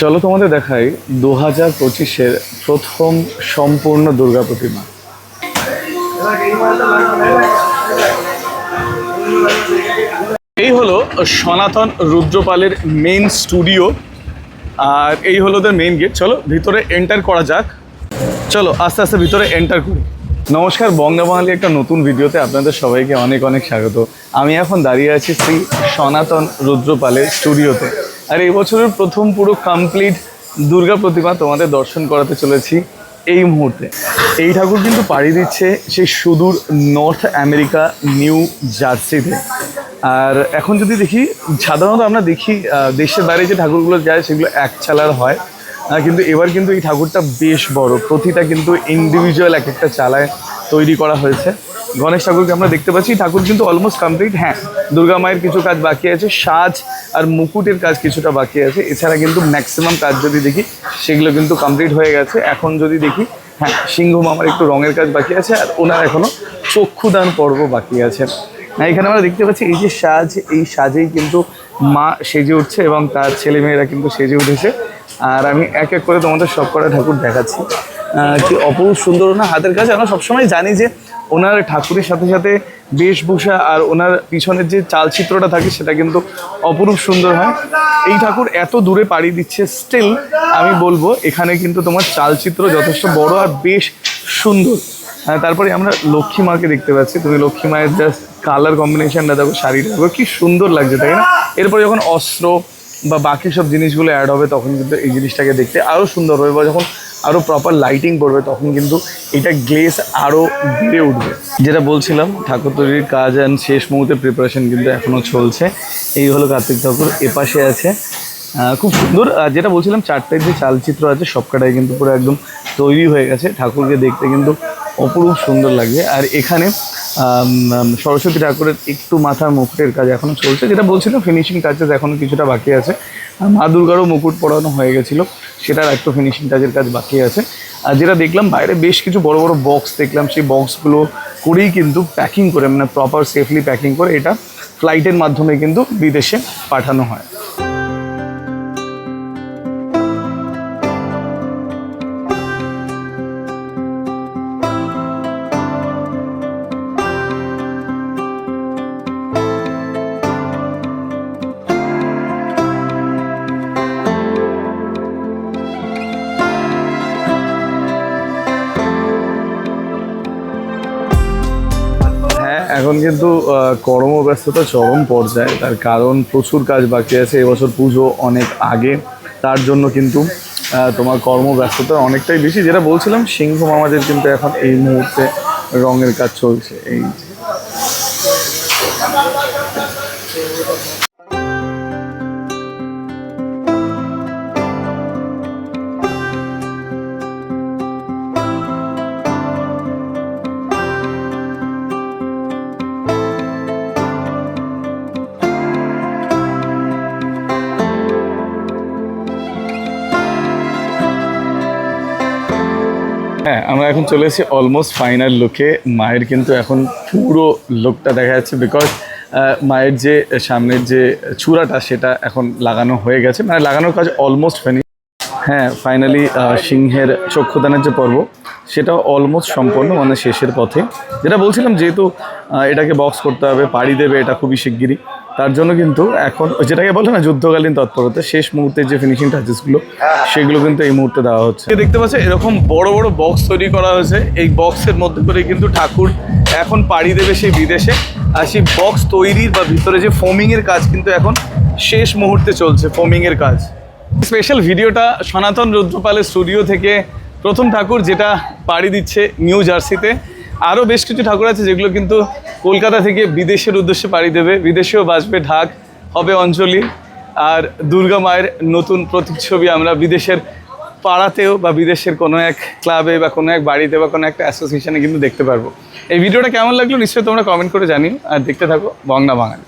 চলো তোমাদের দেখাই দু হাজার পঁচিশের প্রথম সম্পূর্ণ দুর্গা প্রতিমা। এই হলো সনাতন রুদ্রপালের মেইন স্টুডিও আর এই হলো ওদের মেইন গেট চলো, ভিতরে এন্টার করা যাক। চলো, আস্তে আস্তে ভিতরে এন্টার করি। নমস্কার বঙ্গা বাঙালি একটা নতুন ভিডিওতে আপনাদের সবাইকে অনেক অনেক স্বাগত। আমি এখন দাঁড়িয়ে আছি শ্রী সনাতন রুদ্রপালের স্টুডিওতে আর এই বছরের প্রথম পুরো কমপ্লিট দুর্গা প্রতিমা তোমাদের দর্শন করাতে চলেছি এই মুহূর্তে। এই ঠাকুর কিন্তু পাড়ি দিচ্ছে সেই সুদূর নর্থ আমেরিকা নিউ জার্সিতে আর এখন যদি দেখি, সাধারণত আমরা দেখি দেশের বাইরে যে ঠাকুরগুলো যায় সেগুলো এক চালার হয়। কিন্তু এবার কিন্তু এই ঠাকুরটা বেশ বড়। প্রতিটা কিন্তু ইন্ডিভিজুয়াল এক একটা চালায়। তৈরি করা হয়েছে। গণেশ ঠাকুরকে আমরা দেখতে পাচ্ছি। ঠাকুর কিন্তু অলমোস্ট কমপ্লিট হ্যাঁ দুর্গা মায়ের কিছু কাজ বাকি আছে। সাজ আর মুকুটের কাজ কিছুটা বাকি আছে। এছাড়া কিন্তু ম্যাক্সিমাম কাজ যদি দেখি, সেগুলো কিন্তু কমপ্লিট হয়ে গেছে। এখন যদি দেখি হ্যাঁ সিংহ মামার একটু রঙের কাজ বাকি আছে আর ওনার এখনও চক্ষুদান পর্ব বাকি আছে। হ্যাঁ এখানে আমরা দেখতে পাচ্ছি, এই যে সাজ, এই সাজেই কিন্তু মা সেজে উঠছে এবং তার ছেলে মেয়েরা কিন্তু সেজে উঠেছে। আর আমি এক এক করে তোমাদের সব কটা ঠাকুর দেখাচ্ছি। কি অপরূপ সুন্দর না হাতের কাছে আমরা সবসময় জানি যে ওনার ঠাকুরের সাথে সাথে বেশভূষা আর ওনার পিছনের যে চালচিত্রটা থাকে, সেটা কিন্তু অপরূপ সুন্দর হয়। এই ঠাকুর এত দূরে পাড়ি দিচ্ছে স্টিল আমি বলব, এখানে কিন্তু তোমার চালচিত্র যথেষ্ট বড় আর বেশ সুন্দর। হ্যাঁ তারপরে আমরা লক্ষ্মী মাকে দেখতে পাচ্ছি। তুমি লক্ষ্মী মায়ের জাস্ট কালার কম্বিনেশনটা দেখো, শাড়িটা দেখো, কি সুন্দর লাগছে, তাই না? এরপর যখন অস্ত্র বা বাকি সব জিনিসগুলো অ্যাড হবে, তখন কিন্তু এই জিনিসটাকে দেখতে আরও সুন্দর হবে। বা যখন আরও প্রপার লাইটিং পড়বে, তখন কিন্তু এটা গ্লেস আরও বেড়ে উঠবে। যেটা বলছিলাম, ঠাকুর তৈরির কাজ অ্যান্ড শেষ মুহূর্তে প্রিপারেশন কিন্তু এখনও চলছে। এই হলো কার্তিক ঠাকুর এপাশে আছে। খুব সুন্দর যেটা বলছিলাম, চারটে যে চালচিত্র আছে, সবকটাই কিন্তু পুরো একদম তৈরি হয়ে গেছে। ঠাকুরকে দেখতে কিন্তু অপরূপ সুন্দর লাগে আর এখানে সরস্বতী ঠাকুরের একটু মাথার মুকুটের কাজ এখনও চলছে। যেটা বলছিলাম ফিনিশিং টাচেস এখনও কিছুটা বাকি আছে। মা দুর্গারও মুকুট পরানো হয়ে গেছিল, সেটার একটু ফিনিশিং টাচের কাজ বাকি আছে। আর যেটা দেখলাম, বাইরে বেশ কিছু বড় বড় বক্স দেখলাম, সেই বক্সগুলো করেই কিন্তু প্যাকিং করে মানে প্রপার সেফলি প্যাকিং করে এটা ফ্লাইটের মাধ্যমে কিন্তু বিদেশে পাঠানো হয়। এখন কিন্তু কর্মব্যস্ততা চরম পর্যায়ে। তার কারণ প্রচুর কাজ বাকি আছে। এবছর পুজো অনেক আগে। তার জন্য কিন্তু তোমার কর্মব্যস্ততা অনেকটাই বেশি। যেটা বলছিলাম, সিংহ মামাদের কিন্তু এখন এই মুহূর্তে রঙের কাজ চলছে। এই হ্যাঁ আমরা এখন চলে এসেছি অলমোস্ট ফাইনাল লুকে মায়ের কিন্তু এখন পুরো লুকটা দেখা যাচ্ছে বিকজ মায়ের যে সামনের যে চূড়াটা সেটা এখন লাগানো হয়ে গেছে। মানে লাগানোর কাজ অলমোস্ট ফিনিশ হ্যাঁ ফাইনালি সিংহের চক্ষুদানের যে পর্ব সেটা অলমোস্ট সম্পন্ন মানে শেষের পথে। যেটা বলছিলাম, যেহেতু এটাকে বক্স করতে হবে, পাড়ি দেবে এটা খুবই শিগগিরই। তার জন্য কিন্তু এখন যেটাকে বলে না যুদ্ধকালীন তৎপরতা, শেষ মুহূর্তে যে ফিনিশিং টাচেসগুলো সেগুলো কিন্তু এই মুহূর্তে দেওয়া হচ্ছে। দেখতে পাচ্ছ এরকম বড় বড় বক্স তৈরি করা হয়েছে। এই বক্সের মধ্যে করে কিন্তু ঠাকুর এখন পাড়ি দেবে সেই বিদেশে। আর সেই বক্স তৈরির বা ভিতরে যে ফোমিংয়ের কাজ কিন্তু এখন শেষ মুহূর্তে চলছে ফোমিংয়ের কাজ। স্পেশাল ভিডিওটা সনাতন রুদ্রপালের স্টুডিও থেকে প্রথম ঠাকুর যেটা পাড়ি দিচ্ছে নিউ জার্সিতে আরও বেশ কিছু ঠাকুর আছে যেগুলো কিন্তু কলকাতা থেকে বিদেশের উদ্দেশ্যে পাড়ি দেবে। বিদেশেও বাজবে ঢাক, হবে অঞ্জলি। আর দুর্গা মায়ের নতুন প্রতিচ্ছবি আমরা বিদেশের পাড়াতেও বা বিদেশের কোনো এক ক্লাবে বা কোনো এক বাড়িতে বা কোনো একটা অ্যাসোসিয়েশনে কিন্তু দেখতে পারব। এই ভিডিওটা কেমন লাগল নিশ্চয়ই তোমরা কমেন্ট করে জানিও। আর দেখতে থাকো বংনা বাঙালি।